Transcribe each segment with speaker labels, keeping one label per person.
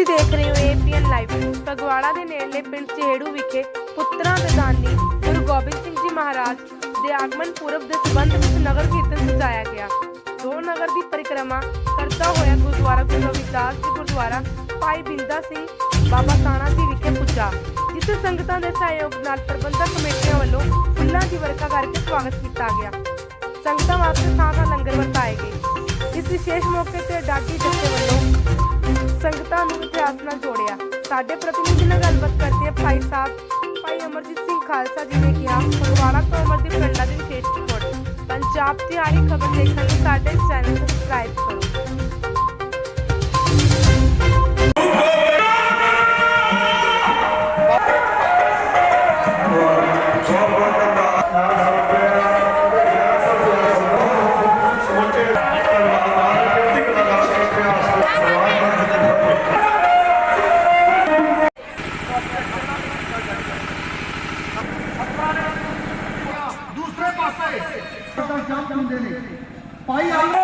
Speaker 1: ਤੁਸੀਂ ਦੇਖ ਰਹੇ ਹੋ ਏਪੀਐਨ ਲਾਈਵ ਫਗਵਾੜਾ ਦੇ ਨੇੜਲੇ ਪਿੰਡ ਚਿਹੜੂ ਵਿਖੇ ਪੁੱਤਰਾਂ ਦੇ ਗੁਰੂ ਗੋਬਿੰਦ ਸਿੰਘ ਜੀ ਮਹਾਰਾਜ ਦੇ ਆਗਮਨ ਪੁਰਬ ਦੇ ਸਬੰਧ ਵਿੱਚ ਨਗਰ ਕੀਰਤਨ ਸਜਾਇਆ ਗਿਆ। ਦੋ ਨਗਰ ਦੀ ਪਰਿਕਰਮਾ ਕਰਦਾ ਹੋਇਆ ਗੁਰਦੁਆਰਾ ਗੁਰੂ ਰਵਿਦਾਸ ਜੀ ਗੁਰਦੁਆਰਾ ਭਾਈ ਬਿੰਦਾ ਸਿੰਘ ਬਾਬਾ ਤਾਣਾ ਜੀ ਵਿਖੇ ਪੁੱਜਾ, ਜਿੱਥੇ ਸੰਗਤਾਂ ਦੇ ਸਹਿਯੋਗ ਨਾਲ ਪ੍ਰਬੰਧਕ ਕਮੇਟੀਆਂ ਵੱਲੋਂ ਫੁੱਲਾਂ ਦੀ ਵਰਖਾ ਕਰਕੇ ਸਵਾਗਤ ਕੀਤਾ ਗਿਆ। ਸੰਗਤਾਂ ਵਾਸਤੇ ਥਾਂ ਲੰਗਰ ਵਰਤਾਏ ਗਏ। ਇਸ ਵਿਸ਼ੇਸ਼ ਮੌਕੇ ਤੇ ਡਾਕੀ ਜੱਥੇ ਵੱਲੋਂ ਸੰਗਤਾਂ ਨੂੰ ਇਤਿਹਾਸ ਨਾਲ ਜੋੜਿਆ। ਸਾਡੇ ਪ੍ਰਤੀਨਿਧੀ ਨਾਲ ਗੱਲਬਾਤ ਕਰਦੇ ਭਾਈ ਸਾਹਿਬ, ਭਾਈ ਅਮਰਜੀਤ ਸਿੰਘ ਖਾਲਸਾ ਜੀ ਨੇ ਕਿਹਾ, ਫਗਵਾੜਾ ਤੋਂ ਅਮਰਦੀਪ ਪਿੰਡਾਂ ਦੀ ਵਿਸ਼ੇਸ਼ ਰਿਪੋਰਟ। ਪੰਜਾਬ ਦੀ ਹਰ ਖਬਰ ਦੇਖਣ ਲਈ ਸਾਡੇ ਚੈਨਲ ਸਬਸਕ੍ਰਾਈਬ ਕਰੋ।
Speaker 2: ਪਾਸੇ। ਸਦਾ ਜੰਮ ਹੁੰਦੇ ਨੇ। ਭਾਈ
Speaker 3: ਆਮ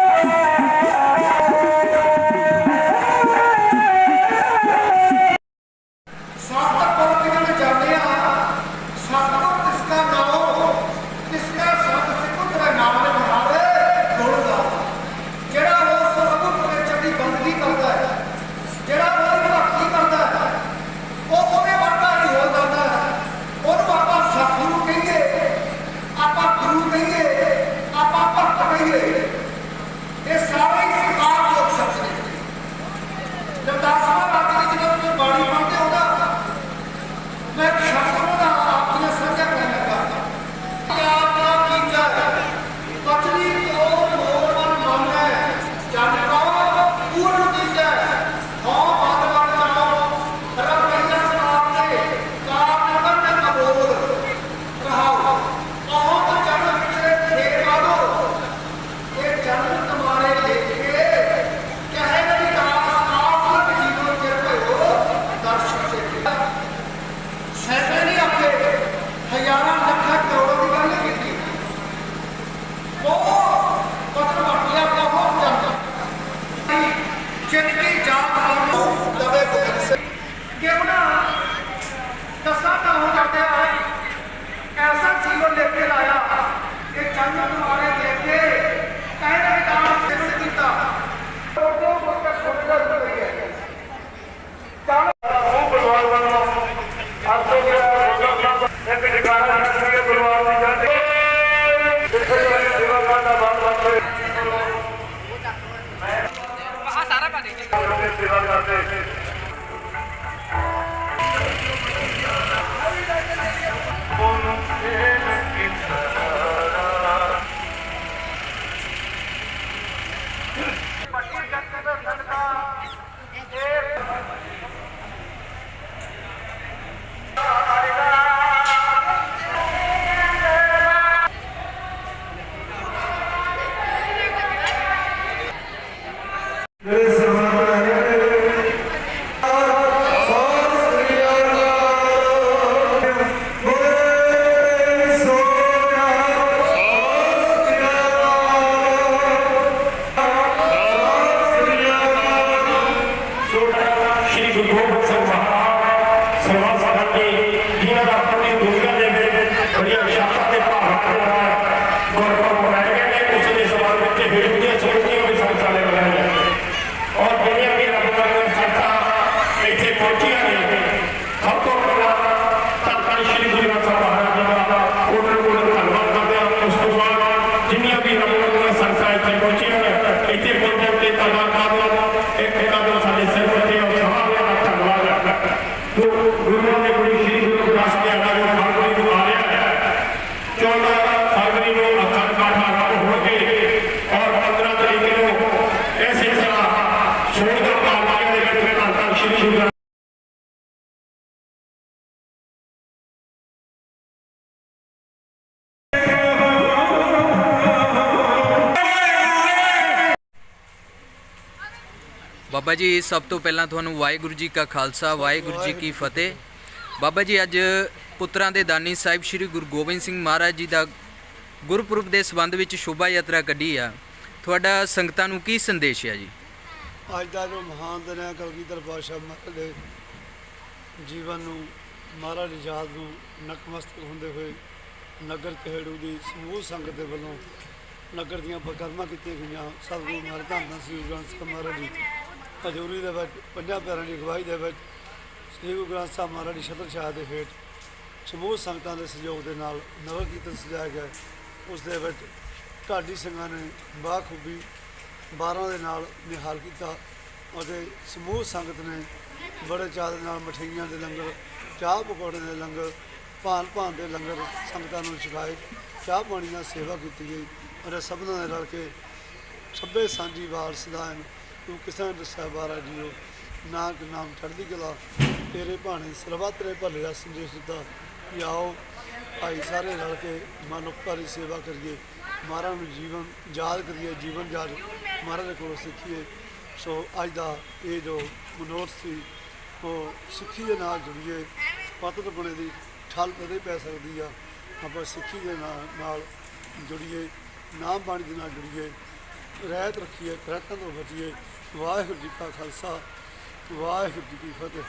Speaker 3: বিধান আছে ਸੇਵਾ ਸਾਧਨ ਦੀ
Speaker 4: ਜਿਹਨਾਂ ਦਾ ਪੂਰੀ ਦੁਨੀਆ ਦੇ ਵਿੱਚ ਬੜੀਆਂ ਵਿਸ਼ਾਖਾ ਤੇ ਭਾਰਤ ਦੇ ਨਾਲ ਗੁਰਪੁਰ ਬਣਾਏ ਗਏ ਨੇ ਉਸ ਦੇ ਸਬੰਧ ਵਿੱਚ ਵਿਰੋਧ ਦੀਆਂ ਸੋਚੀਆਂ ਵੀ ਸੰਸਾਲੇ ਬਣਾਏ ਗਏ ਔਰ ਦੁਨੀਆ ਦੀ ਲਗਭਗ ਸੰਸਥਾ ਇੱਥੇ ਪਹੁੰਚੀ
Speaker 5: ਬਾਬਾ ਜੀ, ਸਭ ਤੋਂ ਪਹਿਲਾਂ ਤੁਹਾਨੂੰ ਵਾਹਿਗੁਰੂ ਜੀ ਕਾ ਖਾਲਸਾ, ਵਾਹਿਗੁਰੂ ਜੀ ਕੀ ਫਤਿਹ। ਬਾਬਾ ਜੀ, ਅੱਜ ਪੁੱਤਰਾਂ ਦੇ ਦਾਨੀ ਸਾਹਿਬ ਸ੍ਰੀ ਗੁਰੂ ਗੋਬਿੰਦ ਸਿੰਘ ਮਹਾਰਾਜ ਜੀ ਦਾ ਗੁਰਪੁਰਬ ਦੇ ਸੰਬੰਧ ਵਿੱਚ ਸ਼ੋਭਾ ਯਾਤਰਾ ਕੱਢੀ ਆ। ਤੁਹਾਡਾ ਸੰਗਤਾਂ ਨੂੰ ਕੀ ਸੰਦੇਸ਼ ਆ ਜੀ?
Speaker 3: ਅੱਜ ਦਾ ਜੋ ਮਹਾਨ ਦਿਨ ਹੈ ਕਲਗੀਧਰ ਪਾਸ਼ਾ ਦੇ ਜੀਵਨ ਨੂੰ, ਮਹਾਰਾਜ ਆਜ਼ਾਦ ਨੂੰ ਨਕਮਸਤ ਹੁੰਦੇ ਹੋਏ ਨਗਰ ਤਹਿੜੂ ਦੀ ਸਮੂਹ ਸੰਗਤ ਦੇ ਵੱਲੋਂ ਨਗਰ ਦੀਆਂ ਪ੍ਰਕਰਮਾਂ ਕੀਤੀਆਂ ਗਈਆਂ। ਸਤਿਗੁਰੂ ਮਹਾਰਾਜ, ਧੰਨ ਸਿੰਘ ਮਹਾਰਾਜ ਜੀ। ਹਜ਼ੂਰੀ ਦੇ ਵਿੱਚ, ਪੰਜਾਂ ਪਿਆਰਿਆਂ ਦੀ ਅਗਵਾਈ ਦੇ ਵਿੱਚ ਸ੍ਰੀ ਗੁਰੂ ਗ੍ਰੰਥ ਸਾਹਿਬ ਮਹਾਰਾਜ ਦੀ ਛਤਰ ਛਾਇਆ ਦੇ ਹੇਠ ਸਮੂਹ ਸੰਗਤਾਂ ਦੇ ਸਹਿਯੋਗ ਦੇ ਨਾਲ ਨਗਰ ਕੀਰਤਨ ਸਜਾਇਆ ਗਿਆ। ਉਸ ਦੇ ਵਿੱਚ ਢਾਡੀ ਸਿੰਘਾਂ ਨੇ ਬਾਖੂਬੀ 12 ਦੇ ਨਾਲ ਨਿਹਾਲ ਕੀਤਾ ਅਤੇ ਸਮੂਹ ਸੰਗਤ ਨੇ ਬੜੇ ਚਾਅ ਦੇ ਨਾਲ ਮਠਿਆਈਆਂ ਦੇ ਲੰਗਰ, ਚਾਹ ਪਕੌੜੇ ਦੇ ਲੰਗਰ ਭਾਨ ਭਾਨ ਦੇ ਲੰਗਰ ਸੰਗਤਾਂ ਨੂੰ ਛਕਾਏ। ਚਾਹ ਪਾਣੀ ਨਾਲ ਸੇਵਾ ਕੀਤੀ ਗਈ ਅਤੇ ਸਭਨਾਂ ਦੇ ਰਲ ਕੇ ਸਭੇ ਸਾਂਝੀ ਵਾਰਸ ਦਾ ਤੂੰ ਕਿਸਾਂ ਦੱਸਿਆ ਬਾਰਾ ਜੀਓ, ਨਾਨਕ ਨਾਮ ਚੜ੍ਹਦੀ ਕਲਾ, ਤੇਰੇ ਭਾਣੇ ਸਰਬੱਤ ਤੇਰੇ ਭਲੇ ਦਾ ਸੰਦੇਸ਼ ਦਿੱਤਾ। ਕਿ ਆਓ ਭਾਈ ਸਾਰੇ ਰਲ ਕੇ ਮਨੁੱਖਤਾ ਦੀ ਸੇਵਾ ਕਰੀਏ ਮਹਾਰਾਜ ਨੂੰ ਜੀਵਨ ਯਾਦ ਕਰੀਏ, ਜੀਵਨ ਯਾਦ ਮਹਾਰਾਜ ਦੇ ਕੋਲੋਂ ਸਿੱਖੀਏ। ਸੋ ਅੱਜ ਦਾ ਇਹ ਜੋ ਮਨੋਰਥ ਸੀ, ਉਹ ਸਿੱਖੀ ਦੇ ਨਾਲ ਜੁੜੀਏ। ਪਤਤ ਬਣੇ ਦੀ ਠੱਲ ਕਦੇ ਪੈ ਸਕਦੀ ਆ। ਆਪਾਂ ਸਿੱਖੀ ਦੇ ਨਾਲ ਨਾਲ ਜੁੜੀਏ, ਨਾਮ ਬਾਣੀ ਦੇ ਨਾਲ ਜੁੜੀਏ। ਰਹਿਤ ਰੱਖੀਏ ਕਰਤਾਂ ਤੋਂ ਬਚੀਏ ਵਾਹਿਗੁਰੂ ਜੀ ਕਾ ਖਾਲਸਾ ਵਾਹਿਗੁਰੂ ਜੀ ਕੀ ਫਤਿਹ।